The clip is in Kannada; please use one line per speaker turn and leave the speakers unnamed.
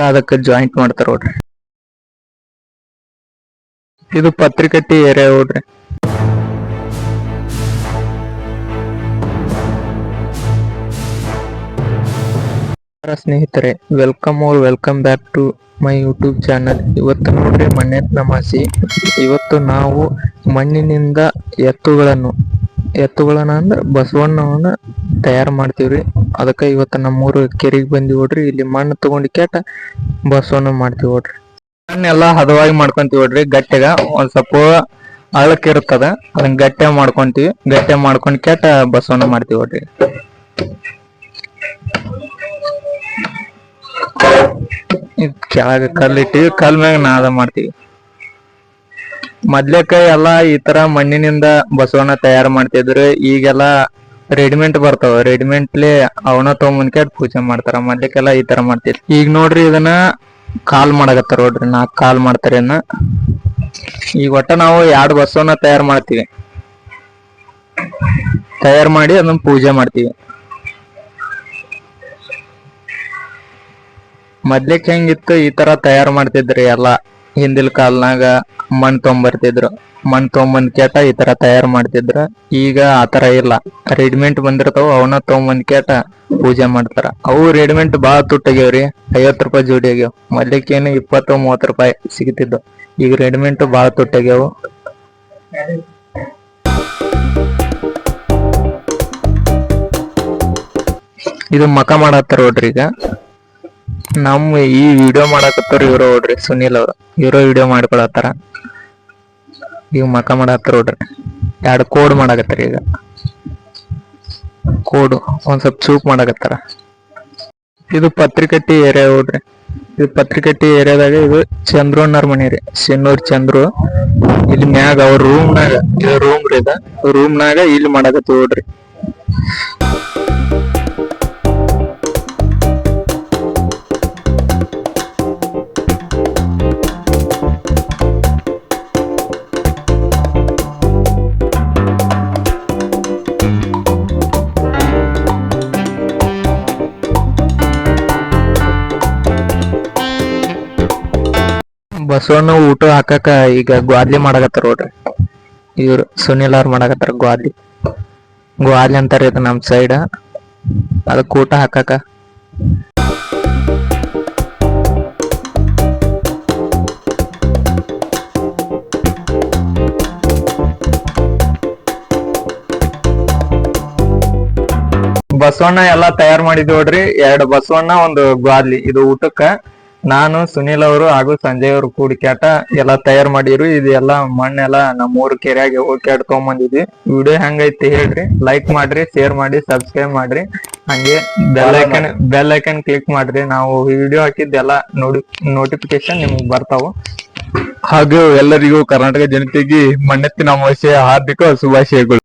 ಅದಕ್ಕೆ ಜಾಯಿಂಟ್ ಮಾಡ್ತಾರ ನೋಡ್ರಿ. ಇದು ಪತ್ರಿಕಟ್ಟಿ ಏರಿಯಾ ನೋಡ್ರಿ. ಸ್ನೇಹಿತರೆ welcome or welcome back to my YouTube channel ಇವತ್ತು ನೋಡ್ರಿ ಮಣ್ಣೆತ್ ನಮಾಸಿ ಇವತ್ತು ನಾವು ಮಣ್ಣಿನಿಂದ ಎತ್ತುಗಳನ್ನು ಎತ್ತುಗಳನ್ನ ಅಂದ್ರ ಬಸವಣ್ಣವನ್ನ ತಯಾರು ಮಾಡ್ತೀವ್ರಿ. ಅದಕ್ಕ ಇವತ್ತು ನಮ್ಮೂರು ಕೆರೆಗೆ ಬಂದಿ ನೋಡ್ರಿ. ಇಲ್ಲಿ ಮಣ್ಣು ತಗೊಂಡ್ ಕೇಟ ಬಸವಣ್ಣ ಮಾಡ್ತೀವಿ ನೋಡ್ರಿ. ಮಣ್ಣೆಲ್ಲ ಹದವಾಗಿ ಮಾಡ್ಕೊಂತೀವಿ ನೋಡ್ರಿ. ಗಟ್ಟಿಗ ಒಂದ್ ಸ್ವಲ್ಪ ಅಳಕ್ ಇರ್ತದ ಅದನ್ನ ಗಟ್ಟೆ ಮಾಡ್ಕೊಂತೀವಿ. ಗಟ್ಟೆ ಮಾಡ್ಕೊಂಡ್ ಕೇಟ ಬಸವಣ್ಣ ಮಾಡ್ತೀವಿ ನೋಡ್ರಿ. ಕೆಳಗ ಕಲ್ಲಿಟ್ಟಿವಿ. ಕಲ್ ಮ್ಯಾಗ ನಾದ ಮಾಡ್ತೀವಿ. ಮೊದ್ಲೇಕ ಎಲ್ಲಾ ಈ ತರ ಮಣ್ಣಿನಿಂದ ಬಸವಣ್ಣ ತಯಾರು ಮಾಡ್ತಿದ್ರು. ಈಗೆಲ್ಲಾ ರೆಡಿಮೆಂಟ್ ಬರ್ತಾವ. ರೆಡಿಮೆಂಟ್ಲಿ ಅವನ ತಗೊಂಬಂದ್ಕೆ ಪೂಜೆ ಮಾಡ್ತಾರ. ಎಲ್ಲಾ ಈ ತರ ಮಾಡ್ತಿದ್ರು. ಈಗ ನೋಡ್ರಿ ಇದನ್ನ ಕಾಲ್ ಮಾಡಕತ್ತಾರ ನೋಡ್ರಿ. ನಾಕ್ ಕಾಲ್ ಮಾಡ್ತಾರ ಇನ್ನ ಈಗ ಒಟ್ಟ ನಾವು ಎರಡ್ ಬಸವನ ತಯಾರು ಮಾಡ್ತೀವಿ. ತಯಾರು ಮಾಡಿ ಅದನ್ನ ಪೂಜೆ ಮಾಡ್ತೀವಿ. ಮೊದ್ಲಿಕ್ ಹೆಂಗಿತ್ತು ಈ ತರ ತಯಾರು ಮಾಡ್ತಿದ್ರಿ ಎಲ್ಲಾ. ಹಿಂದಿಲ್ ಕಾಲ್ನಾಗ ಮಣ್ ತೊಗೊಂಬರ್ತಿದ್ರು ಮಣ್ ತೊಗೊಂಬಂದ್ ಕೇಟ ಈ ತರ ತಯಾರು ಮಾಡ್ತಿದ್ರ. ಈಗ ಆತರ ಇಲ್ಲ. ರೆಡಿಮೆಂಟ್ ಬಂದಿರ್ತಾವ ಅವನ್ನ ತೊಗೊಂಬಂದ್ ಕೇಟ ಪೂಜೆ ಮಾಡ್ತಾರ. ಅವು ರೆಡಿಮೆಂಟ್ ಬಾಳ ತುಟ್ಟಾಗ್ಯಾವ್ರಿ. ಐವತ್ ರೂಪಾಯಿ ಜೋಡಿ ಆಗ್ಯಾವ. ಮೊದ್ಲಿಕ್ಕೇನು ಇಪ್ಪತ್ತು ಮೂವತ್ ರೂಪಾಯಿ ಸಿಗ್ತಿದ್ವು. ಈಗ ರೆಡಿಮೆಂಟ್ ಬಾಳ ತುಟ್ಟಾಗ್ಯಾವು. ಇದು ಮಕ ಮಾಡತ್ತಾರ ನೋಡ್ರಿ ಈಗ. ನಮ್ಮ ಈ ವಿಡಿಯೋ ಮಾಡಾಕತ್ತಾರ ಇವ್ರ ನೋಡ್ರಿ, ಸುನಿಲ್ ಅವ್ರು. ಇವ್ರ ವಿಡಿಯೋ ಮಾಡ್ಕೊಳತ್ತಾರ. ಈಗ ಮಕ ಮಾಡತ್ತಾರ ನೋಡ್ರಿ. ಎರಡು ಕೋಡ್ ಮಾಡಾಕತ್ತಾರ ಈಗ. ಕೋಡ್, ಒಂದ್ ಸ್ವಲ್ಪ ಚೂಪ್ ಮಾಡಾಕತ್ತಾರ. ಇದು ಪತ್ರಿಕಟ್ಟಿ ಏರಿಯಾ ನೋಡ್ರಿ. ಇದು ಪತ್ರಿಕಟ್ಟಿ ಏರಿಯಾದಾಗ ಇದು ಚಂದ್ರಣ್ಣವ್ರ ಮನೆ ರೀ. ಶೆನ್ನೂರ್ ಚಂದ್ರು. ಇಲ್ಲಿ ಮ್ಯಾಗ ಅವ್ರ ರೂಮ್ನಾಗ ಇದು ರೂಮ್ ರೀ ಇದ. ರೂಮ್ನಾಗ ಇಲ್ಲಿ ಮಾಡಾಕತ್ತೀವಿ ನೋಡ್ರಿ. ಬಸವಣ್ಣ ಊಟ ಹಾಕಕ ಈಗ ಗ್ವಾದ್ಲಿ ಮಾಡಕತ್ತಾರ ನೋಡ್ರಿ. ಇವ್ರು ಸುನಿಲ್ ಅವ್ರು ಮಾಡಕತ್ತಾರ ಗ್ವಾದ್ಲಿ. ಗ್ವಾದ್ಲಿ ಅಂತಾರ ಇದು ನಮ್ ಸೈಡ್ ಅದಕ್ಕೆ ಊಟ ಹಾಕಕ. ಬಸವಣ್ಣ ಎಲ್ಲಾ ತಯಾರ್ ಮಾಡಿದ್ವಿ ನೋಡ್ರಿ. ಎರಡು ಬಸವಣ್ಣ, ಒಂದು ಗ್ವಾದ್ಲಿ. ಇದು ಊಟಕ್ಕ ನಾನು ಸುನಿಲ್ ಅವರು ಹಾಗೂ ಸಂಜಯ್ ಅವರು ಕೂಡಿ ಕ್ಯಾಟ ಎಲ್ಲಾ ತಯಾರ್ ಮಾಡಿರು. ಇದು ಎಲ್ಲಾ ಮಣ್ಣೆಲ್ಲ ನಮ್ಮ ಊರು ಕೆರೆಯಾಗೆ ಹೋಗಿ ಕ್ಯಾಟ್ ತಗೊಂಬಂದಿದ್ವಿ ವಿಡಿಯೋ ಹೆಂಗೈತಿ ಹೇಳ್ರಿ. ಲೈಕ್ ಮಾಡ್ರಿ ಶೇರ್ ಮಾಡಿ ಸಬ್ಸ್ಕ್ರೈಬ್ ಮಾಡ್ರಿ. ಹಂಗೆ bell icon bell icon click ಮಾಡ್ರಿ. ನಾವು ವಿಡಿಯೋ ಹಾಕಿದ್ದೆಲ್ಲ ನೋಡಿ ನೋಟಿಫಿಕೇಶನ್ ನಿಮ್ಗೆ ಬರ್ತಾವು.
ಹಾಗೂ ಎಲ್ಲರಿಗೂ ಕರ್ನಾಟಕ ಜನತೆಗೆ ಮಣ್ಣೆತ್ತಿನ ಅಮಾವಾಸ್ಯೆಯ ಹಾರ್ದಿಕ ಶುಭಾಶಯಗಳು.